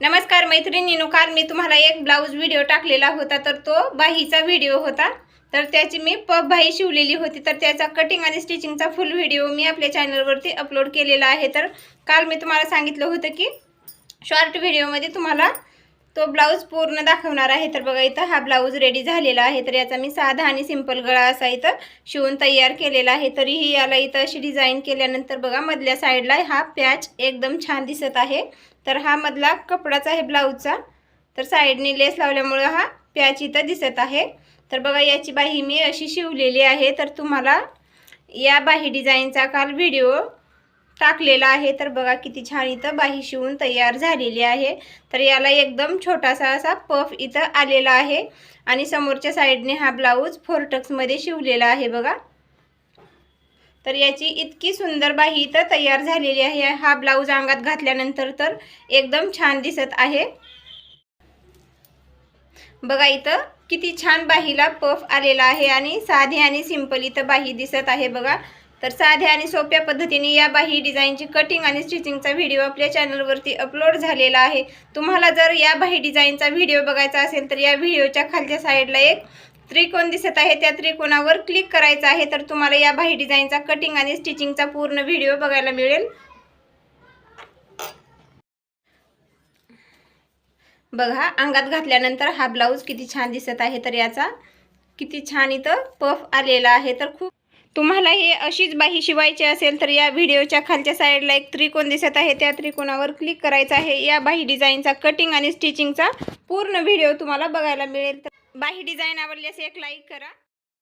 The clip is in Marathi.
नमस्कार मैत्रिणीनो काल मी तुम्हाला एक ब्लाऊज व्हिडिओ टाकलेला होता तर तो बाहीचा व्हिडिओ होता. तर त्याची मी पप बाही शिवलेली होती तर त्याचा कटिंग आणि स्टिचिंगचा फुल व्हिडिओ मी आपल्या चॅनलवरती अपलोड केलेला आहे. तर काल मी तुम्हाला सांगितलं होतं की शॉर्ट व्हिडिओमध्ये तुम्हाला तो ब्लाऊज पूर्ण दाखवणार आहे. तर बघा इथं हा ब्लाऊज रेडी झालेला आहे. तर याचा मी साधा आणि सिंपल गळा असा इथं शिवून तयार केलेला आहे. तरीही याला इथं अशी डिझाईन केल्यानंतर बघा मधल्या साईडला हा पॅच एकदम छान दिसत आहे. तर हा मधला कपडाचा आहे ब्लाऊजचा. तर साईडने लेस लावल्यामुळं हा पॅच इथं दिसत आहे. तर बघा याची बाही मी अशी शिवलेली आहे. तर तुम्हाला या बाही डिझाईनचा काल व्हिडिओ टाकलेला आहे. तर बघा किती छान इथं बाही शिवून तयार झालेली आहे. तर याला एकदम छोटासा असा पफ इथं आलेला आहे. आणि समोरच्या साईडने हा ब्लाऊज फोरटक्समध्ये शिवलेला आहे बघा. तर याची इतकी सुंदर बाही इथं तयार झालेली आहे. हा ब्लाऊज अंगात घातल्यानंतर तर एकदम छान दिसत आहे. बघा इथं किती छान बाहीला पफ आलेला आहे. आणि साधी आणि सिंपल इथं बाही दिसत आहे बघा. तर साध्या आणि सोप्या पद्धतीने या बाही डिझाईनची कटिंग आणि स्टिचिंगचा व्हिडिओ आपल्या चॅनलवरती अपलोड झालेला आहे. तुम्हाला जर या बाही डिझाईनचा व्हिडिओ बघायचा असेल तर या व्हिडिओच्या खालच्या साईडला एक त्रिकोण दिसत आहे. त्या त्रिकोणावर क्लिक करायचं आहे तर तुम्हाला या बाही डिझाईनचा कटिंग आणि स्टिचिंगचा पूर्ण व्हिडिओ बघायला मिळेल. बघा अंगात घातल्यानंतर हा ब्लाऊज किती छान दिसत आहे. तर याचा किती छान इथं पफ आलेला आहे. तर खूप तुम्हाला हे अशीच बाही शिवायची असेल तर या व्हिडिओच्या खालच्या साईडला एक त्रिकोण दिसत आहे. त्या त्रिकोणावर क्लिक करायचं आहे. या बाही डिझाईनचा कटिंग आणि स्टिचिंगचा पूर्ण व्हिडिओ तुम्हाला बघायला मिळेल. तर बाही डिझाईन आवडल्यास एक लाईक करा.